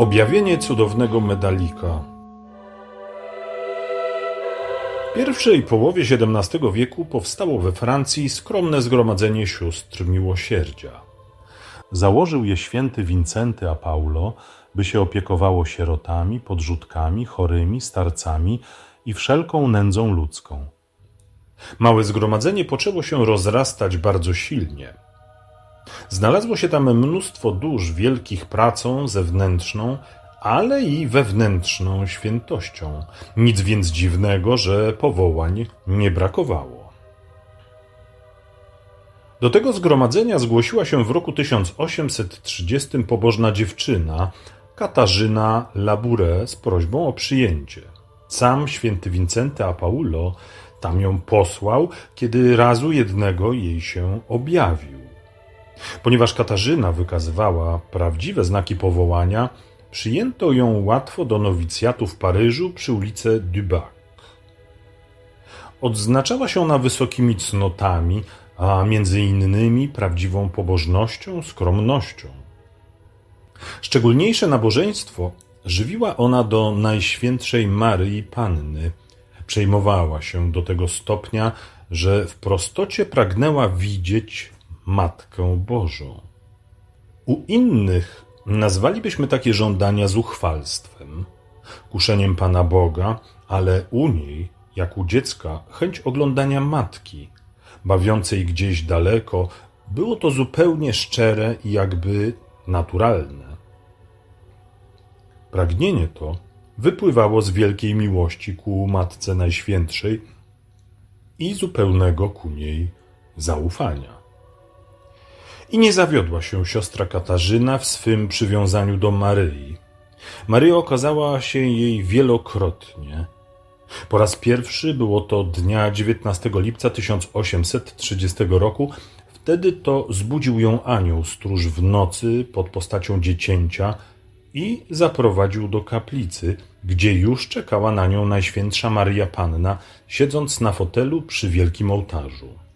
Objawienie cudownego medalika. W pierwszej połowie XVII wieku powstało we Francji skromne zgromadzenie sióstr miłosierdzia. Założył je święty Wincenty a Paulo, by się opiekowało sierotami, podrzutkami, chorymi, starcami i wszelką nędzą ludzką. Małe zgromadzenie poczęło się rozrastać bardzo silnie. Znalazło się tam mnóstwo dusz wielkich pracą zewnętrzną, ale i wewnętrzną świętością. Nic więc dziwnego, że powołań nie brakowało. Do tego zgromadzenia zgłosiła się w roku 1830 pobożna dziewczyna, Katarzyna Labure, z prośbą o przyjęcie. Sam święty Wincenty a Paulo tam ją posłał, kiedy razu jednego jej się objawił. Ponieważ Katarzyna wykazywała prawdziwe znaki powołania, przyjęto ją łatwo do nowicjatu w Paryżu przy ulicy Dubac. Odznaczała się ona wysokimi cnotami, a między innymi prawdziwą pobożnością, skromnością. Szczególniejsze nabożeństwo żywiła ona do Najświętszej Maryi Panny. Przejmowała się do tego stopnia, że w prostocie pragnęła widzieć Matkę Bożą. U innych nazwalibyśmy takie żądania zuchwalstwem, kuszeniem Pana Boga, ale u niej, jak u dziecka, chęć oglądania matki, bawiącej gdzieś daleko, było to zupełnie szczere i jakby naturalne. Pragnienie to wypływało z wielkiej miłości ku Matce Najświętszej i zupełnego ku niej zaufania. I nie zawiodła się siostra Katarzyna w swym przywiązaniu do Maryi. Maryja okazała się jej wielokrotnie. Po raz pierwszy było to dnia 19 lipca 1830 roku. Wtedy to zbudził ją anioł stróż w nocy pod postacią dziecięcia i zaprowadził do kaplicy, gdzie już czekała na nią Najświętsza Maryja Panna, siedząc na fotelu przy wielkim ołtarzu.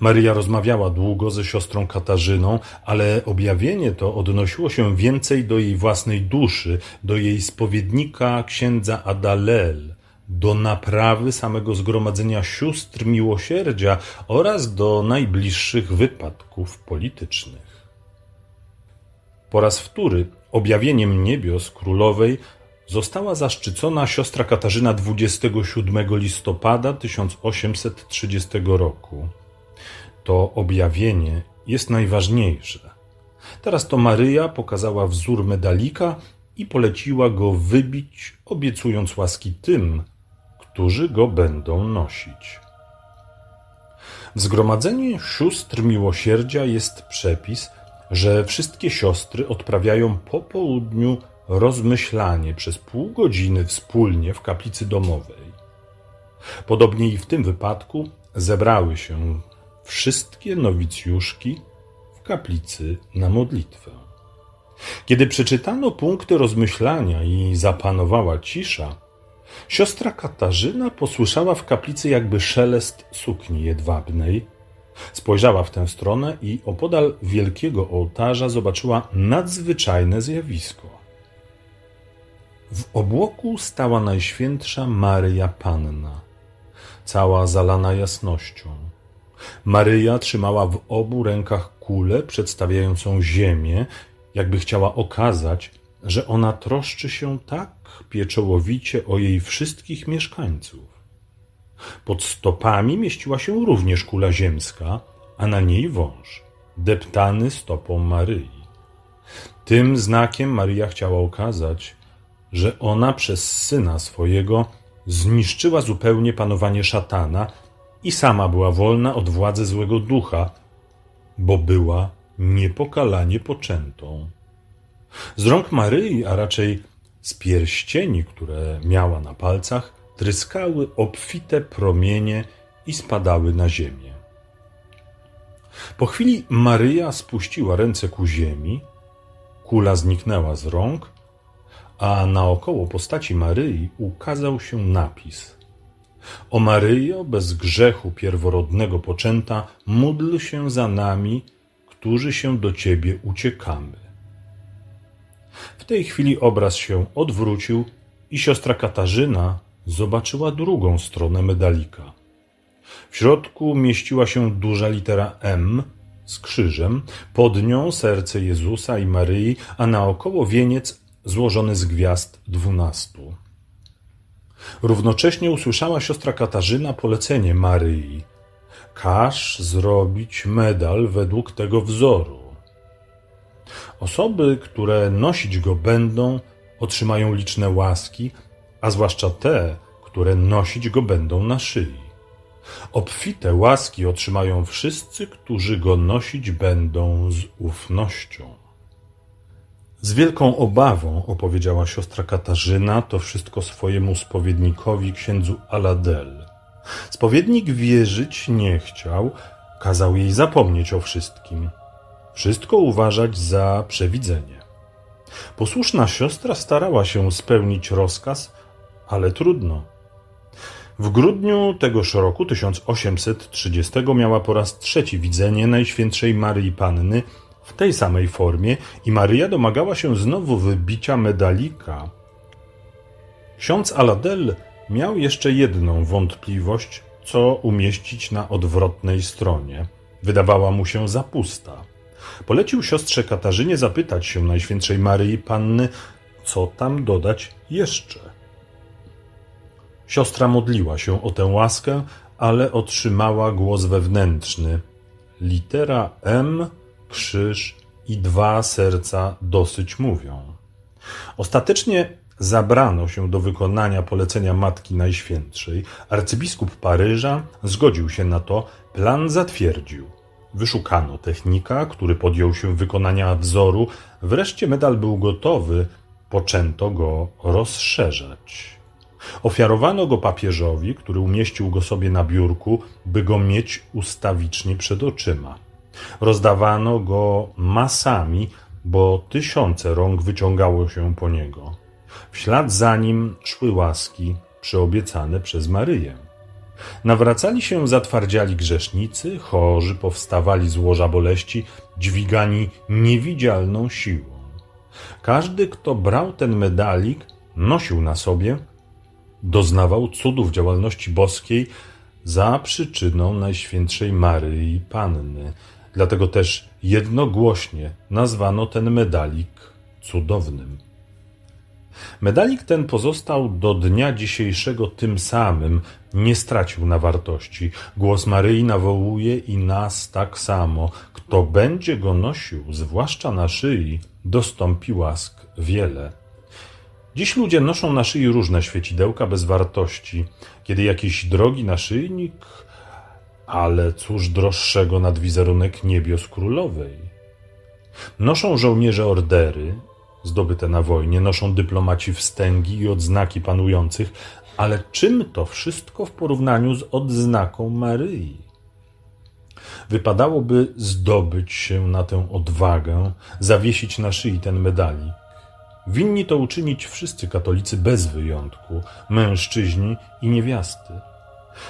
Maryja rozmawiała długo ze siostrą Katarzyną, ale objawienie to odnosiło się więcej do jej własnej duszy, do jej spowiednika księdza Adalel, do naprawy samego zgromadzenia sióstr miłosierdzia oraz do najbliższych wypadków politycznych. Po raz wtóry objawieniem niebios królowej została zaszczycona siostra Katarzyna 27 listopada 1830 roku to objawienie jest najważniejsze. Teraz to Maryja pokazała wzór medalika i poleciła go wybić, obiecując łaski tym, którzy go będą nosić. W zgromadzeniu sióstr miłosierdzia jest przepis, że wszystkie siostry odprawiają po południu rozmyślanie przez pół godziny wspólnie w kaplicy domowej. Podobnie i w tym wypadku zebrały się wszystkie nowicjuszki w kaplicy na modlitwę. Kiedy przeczytano punkty rozmyślania i zapanowała cisza, siostra Katarzyna posłyszała w kaplicy jakby szelest sukni jedwabnej. Spojrzała w tę stronę i opodal wielkiego ołtarza zobaczyła nadzwyczajne zjawisko. W obłoku stała Najświętsza Maryja Panna, cała zalana jasnością. Maryja trzymała w obu rękach kulę przedstawiającą ziemię, jakby chciała okazać, że ona troszczy się tak pieczołowicie o jej wszystkich mieszkańców. Pod stopami mieściła się również kula ziemska, a na niej wąż, deptany stopą Maryi. Tym znakiem Maryja chciała okazać, że ona przez syna swojego zniszczyła zupełnie panowanie szatana i sama była wolna od władzy złego ducha, bo była niepokalanie poczętą. Z rąk Maryi, a raczej z pierścieni, które miała na palcach, tryskały obfite promienie i spadały na ziemię. Po chwili Maryja spuściła ręce ku ziemi, kula zniknęła z rąk, a naokoło postaci Maryi ukazał się napis – o Maryjo, bez grzechu pierworodnego poczęta, módl się za nami, którzy się do Ciebie uciekamy. W tej chwili obraz się odwrócił i siostra Katarzyna zobaczyła drugą stronę medalika. W środku mieściła się duża litera M z krzyżem, pod nią serce Jezusa i Maryi, a naokoło wieniec złożony z gwiazd dwunastu. Równocześnie usłyszała siostra Katarzyna polecenie Maryi. Każ zrobić medal według tego wzoru. Osoby, które nosić go będą, otrzymają liczne łaski, a zwłaszcza te, które nosić go będą na szyi. Obfite łaski otrzymają wszyscy, którzy go nosić będą z ufnością. Z wielką obawą opowiedziała siostra Katarzyna to wszystko swojemu spowiednikowi, księdzu Aladel. Spowiednik wierzyć nie chciał, kazał jej zapomnieć o wszystkim. Wszystko uważać za przewidzenie. Posłuszna siostra starała się spełnić rozkaz, ale trudno. W grudniu tegoż roku 1830 miała po raz trzeci widzenie Najświętszej Maryi Panny w tej samej formie i Maryja domagała się znowu wybicia medalika. Ksiądz Aladel miał jeszcze jedną wątpliwość, co umieścić na odwrotnej stronie. Wydawała mu się za pusta. Polecił siostrze Katarzynie zapytać się Najświętszej Maryi Panny, co tam dodać jeszcze. Siostra modliła się o tę łaskę, ale otrzymała głos wewnętrzny. Litera M, krzyż i dwa serca dosyć mówią. Ostatecznie zabrano się do wykonania polecenia Matki Najświętszej. Arcybiskup Paryża zgodził się na to, plan zatwierdził. Wyszukano technika, który podjął się wykonania wzoru. Wreszcie medal był gotowy, poczęto go rozszerzać. Ofiarowano go papieżowi, który umieścił go sobie na biurku, by go mieć ustawicznie przed oczyma. Rozdawano go masami, bo tysiące rąk wyciągało się po niego. W ślad za nim szły łaski przyobiecane przez Maryję. Nawracali się zatwardziali grzesznicy, chorzy powstawali z łoża boleści, dźwigani niewidzialną siłą. Każdy, kto brał ten medalik, nosił na sobie, doznawał cudów działalności boskiej za przyczyną Najświętszej Maryi Panny. Dlatego też jednogłośnie nazwano ten medalik cudownym. Medalik ten pozostał do dnia dzisiejszego tym samym, nie stracił na wartości. Głos Maryi nawołuje i nas tak samo. Kto będzie go nosił, zwłaszcza na szyi, dostąpi łask wiele. Dziś ludzie noszą na szyi różne świecidełka bez wartości. Kiedy jakiś drogi naszyjnik, ale cóż droższego nad wizerunek niebios królowej. Noszą żołnierze ordery, zdobyte na wojnie, noszą dyplomaci wstęgi i odznaki panujących, ale czym to wszystko w porównaniu z odznaką Maryi? Wypadałoby zdobyć się na tę odwagę, zawiesić na szyi ten medalik. Winni to uczynić wszyscy katolicy bez wyjątku, mężczyźni i niewiasty.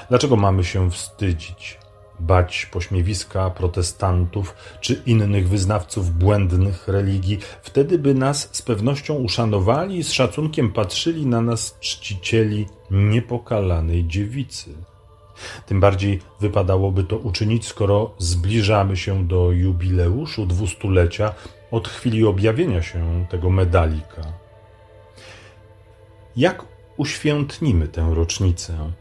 Dlaczego mamy się wstydzić, bać pośmiewiska protestantów czy innych wyznawców błędnych religii? Wtedy by nas z pewnością uszanowali i z szacunkiem patrzyli na nas czcicieli niepokalanej dziewicy. Tym bardziej wypadałoby to uczynić, skoro zbliżamy się do jubileuszu dwustulecia od chwili objawienia się tego medalika. Jak uświętnimy tę rocznicę?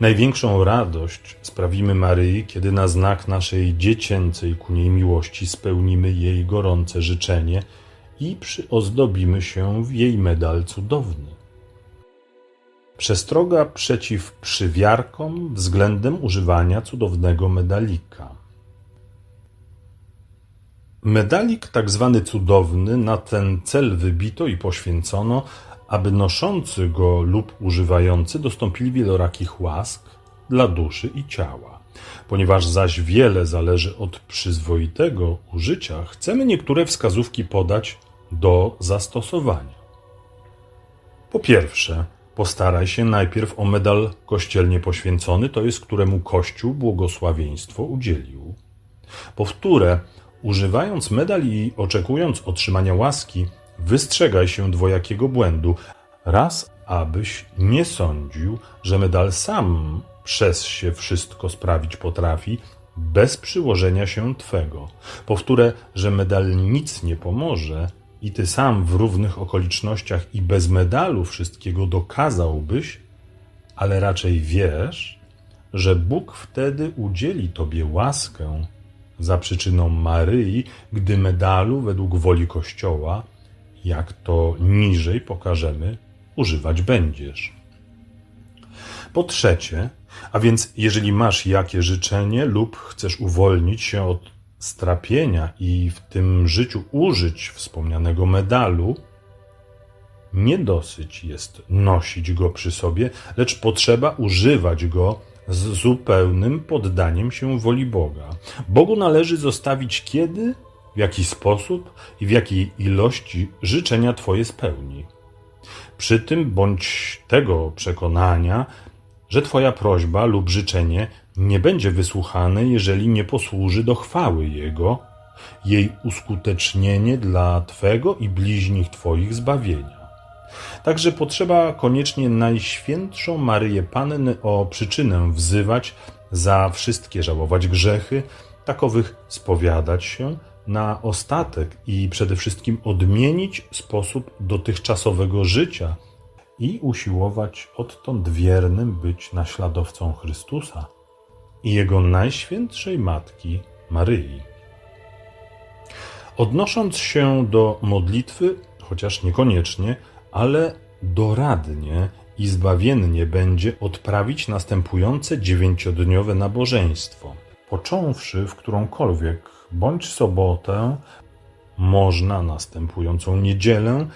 Największą radość sprawimy Maryi, kiedy na znak naszej dziecięcej ku niej miłości spełnimy jej gorące życzenie i przyozdobimy się w jej medal cudowny. Przestroga przeciw przywiarkom względem używania cudownego medalika. Medalik tak zwany cudowny na ten cel wybito i poświęcono, aby noszący go lub używający dostąpili wielorakich łask dla duszy i ciała. Ponieważ zaś wiele zależy od przyzwoitego użycia, chcemy niektóre wskazówki podać do zastosowania. Po pierwsze, postaraj się najpierw o medal kościelnie poświęcony, to jest któremu Kościół błogosławieństwo udzielił. Powtórę, używając medal i oczekując otrzymania łaski, wystrzegaj się dwojakiego błędu. Raz, abyś nie sądził, że medal sam przez się wszystko sprawić potrafi, bez przyłożenia się twego. Powtórę, że medal nic nie pomoże i ty sam w równych okolicznościach i bez medalu wszystkiego dokazałbyś, ale raczej wiesz, że Bóg wtedy udzieli tobie łaskę za przyczyną Maryi, gdy medalu według woli Kościoła, jak to niżej pokażemy, używać będziesz. Po trzecie, a więc jeżeli masz jakie życzenie lub chcesz uwolnić się od strapienia i w tym życiu użyć wspomnianego medalu, nie dosyć jest nosić go przy sobie, lecz potrzeba używać go z zupełnym poddaniem się woli Boga. Bogu należy zostawić kiedy, w jaki sposób i w jakiej ilości życzenia Twoje spełni. Przy tym bądź tego przekonania, że Twoja prośba lub życzenie nie będzie wysłuchane, jeżeli nie posłuży do chwały Jego, jej uskutecznienie dla Twego i bliźnich Twoich zbawienia. Także potrzeba koniecznie Najświętszą Maryję Panny o przyczynę wzywać, za wszystkie żałować grzechy, takowych spowiadać się, na ostatek i przede wszystkim odmienić sposób dotychczasowego życia i usiłować odtąd wiernym być naśladowcą Chrystusa i Jego Najświętszej Matki Maryi. Odnosząc się do modlitwy, chociaż niekoniecznie, ale doradnie i zbawiennie będzie odprawić następujące dziewięciodniowe nabożeństwo. Począwszy w którąkolwiek bądź sobotę, można następującą niedzielę,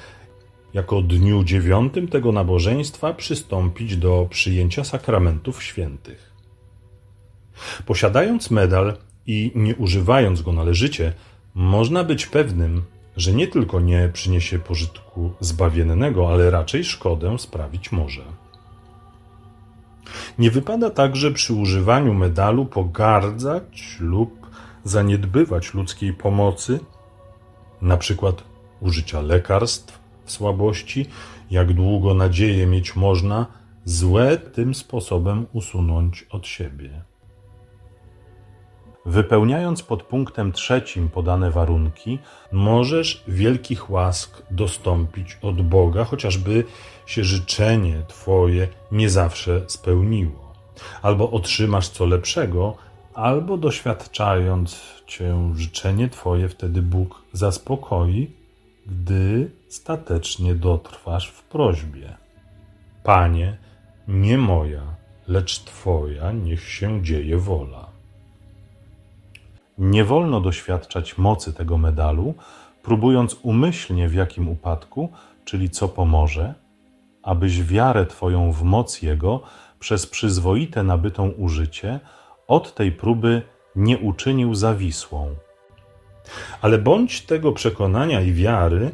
jako dniu dziewiątym tego nabożeństwa przystąpić do przyjęcia sakramentów świętych. Posiadając medal i nie używając go należycie, można być pewnym, że nie tylko nie przyniesie pożytku zbawiennego, ale raczej szkodę sprawić może. Nie wypada także przy używaniu medalu pogardzać lub zaniedbywać ludzkiej pomocy, na przykład użycia lekarstw w słabości, jak długo nadzieję mieć można, złe tym sposobem usunąć od siebie. Wypełniając pod punktem trzecim podane warunki, możesz wielkich łask dostąpić od Boga, chociażby się życzenie Twoje nie zawsze spełniło. Albo otrzymasz co lepszego, albo doświadczając Cię życzenie Twoje, wtedy Bóg zaspokoi, gdy statecznie dotrwasz w prośbie. Panie, nie moja, lecz Twoja, niech się dzieje wola. Nie wolno doświadczać mocy tego medalu, próbując umyślnie w jakim upadku, czyli co pomoże, abyś wiarę Twoją w moc Jego przez przyzwoite nabytą użycie od tej próby nie uczynił zawisłą. Ale bądź tego przekonania i wiary,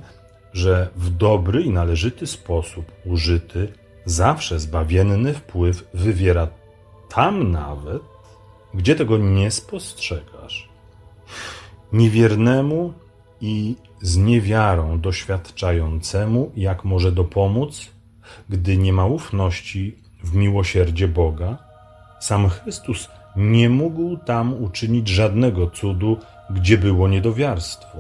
że w dobry i należyty sposób użyty, zawsze zbawienny wpływ wywiera tam nawet, gdzie tego nie spostrzegasz. Niewiernemu i z niewiarą doświadczającemu, jak może dopomóc, gdy nie ma ufności w miłosierdzie Boga, sam Chrystus nie mógł tam uczynić żadnego cudu, gdzie było niedowiarstwo.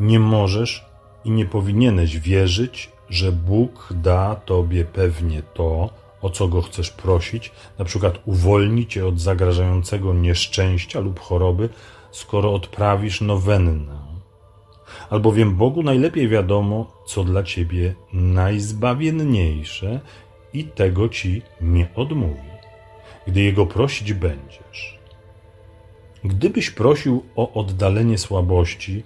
Nie możesz i nie powinieneś wierzyć, że Bóg da tobie pewnie to, o co go chcesz prosić, na przykład uwolni cię od zagrażającego nieszczęścia lub choroby, skoro odprawisz nowennę. Albowiem Bogu najlepiej wiadomo, co dla ciebie najzbawienniejsze i tego ci nie odmówi, gdy Jego prosić będziesz. Gdybyś prosił o oddalenie słabości,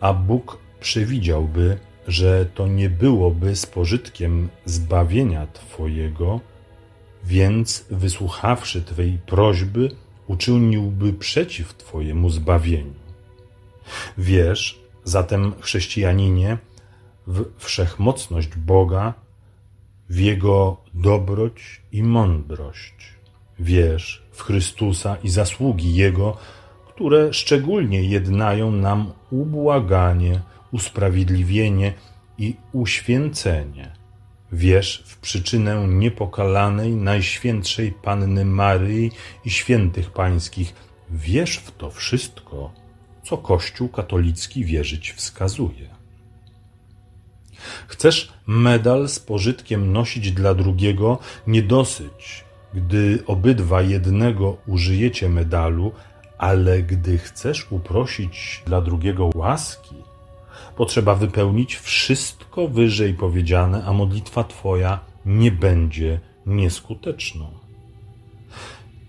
a Bóg przewidziałby, że to nie byłoby z pożytkiem zbawienia Twojego, więc wysłuchawszy Twej prośby, uczyniłby przeciw Twojemu zbawieniu. Wiesz, zatem, chrześcijaninie, w wszechmocność Boga, w Jego dobroć i mądrość. Wierz w Chrystusa i zasługi Jego, które szczególnie jednają nam ubłaganie, usprawiedliwienie i uświęcenie. Wierz w przyczynę niepokalanej, najświętszej Panny Maryi i świętych pańskich. Wierz w to wszystko, co Kościół katolicki wierzyć wskazuje. Chcesz medal z pożytkiem nosić dla drugiego, nie dosyć, gdy obydwa jednego użyjecie medalu, ale gdy chcesz uprosić dla drugiego łaski, potrzeba wypełnić wszystko wyżej powiedziane, a modlitwa Twoja nie będzie nieskuteczną.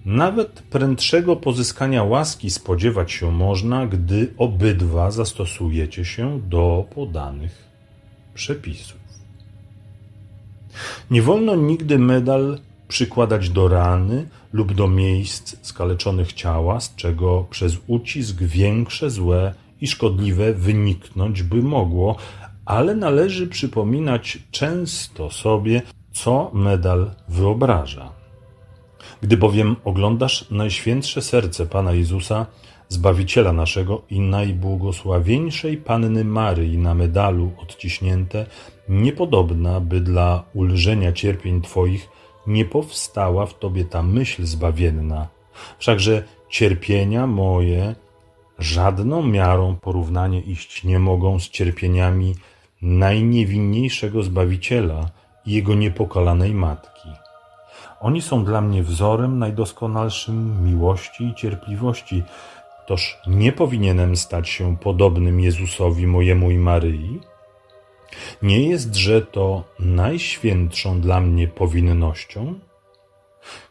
Nawet prędszego pozyskania łaski spodziewać się można, gdy obydwa zastosujecie się do podanych przepisów. Nie wolno nigdy medal przykładać do rany lub do miejsc skaleczonych ciała, z czego przez ucisk większe złe i szkodliwe wyniknąć by mogło, ale należy przypominać często sobie, co medal wyobraża. Gdy bowiem oglądasz Najświętsze Serce Pana Jezusa, Zbawiciela naszego i najbłogosławieńszej Panny Maryi na medalu odciśnięte, niepodobna, by dla ulżenia cierpień Twoich nie powstała w Tobie ta myśl zbawienna. Wszakże cierpienia moje żadną miarą porównanie iść nie mogą z cierpieniami najniewinniejszego Zbawiciela i Jego niepokalanej Matki. Oni są dla mnie wzorem najdoskonalszym miłości i cierpliwości, toż nie powinienem stać się podobnym Jezusowi mojemu i Maryi? Nie jestże to najświętszą dla mnie powinnością?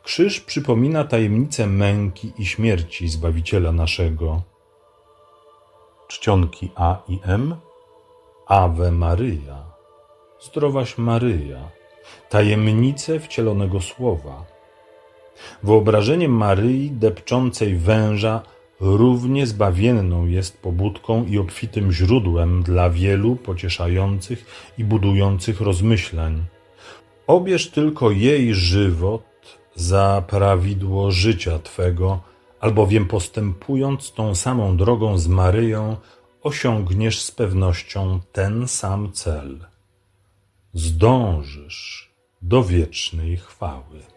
Krzyż przypomina tajemnicę męki i śmierci Zbawiciela naszego. Czcionki A i M Ave Maryja, zdrowaś Maryja, tajemnice wcielonego słowa. Wyobrażenie Maryi depczącej węża równie zbawienną jest pobudką i obfitym źródłem dla wielu pocieszających i budujących rozmyślań. Obierz tylko jej żywot za prawidło życia Twego, albowiem postępując tą samą drogą z Maryją, osiągniesz z pewnością ten sam cel. Zdążysz do wiecznej chwały.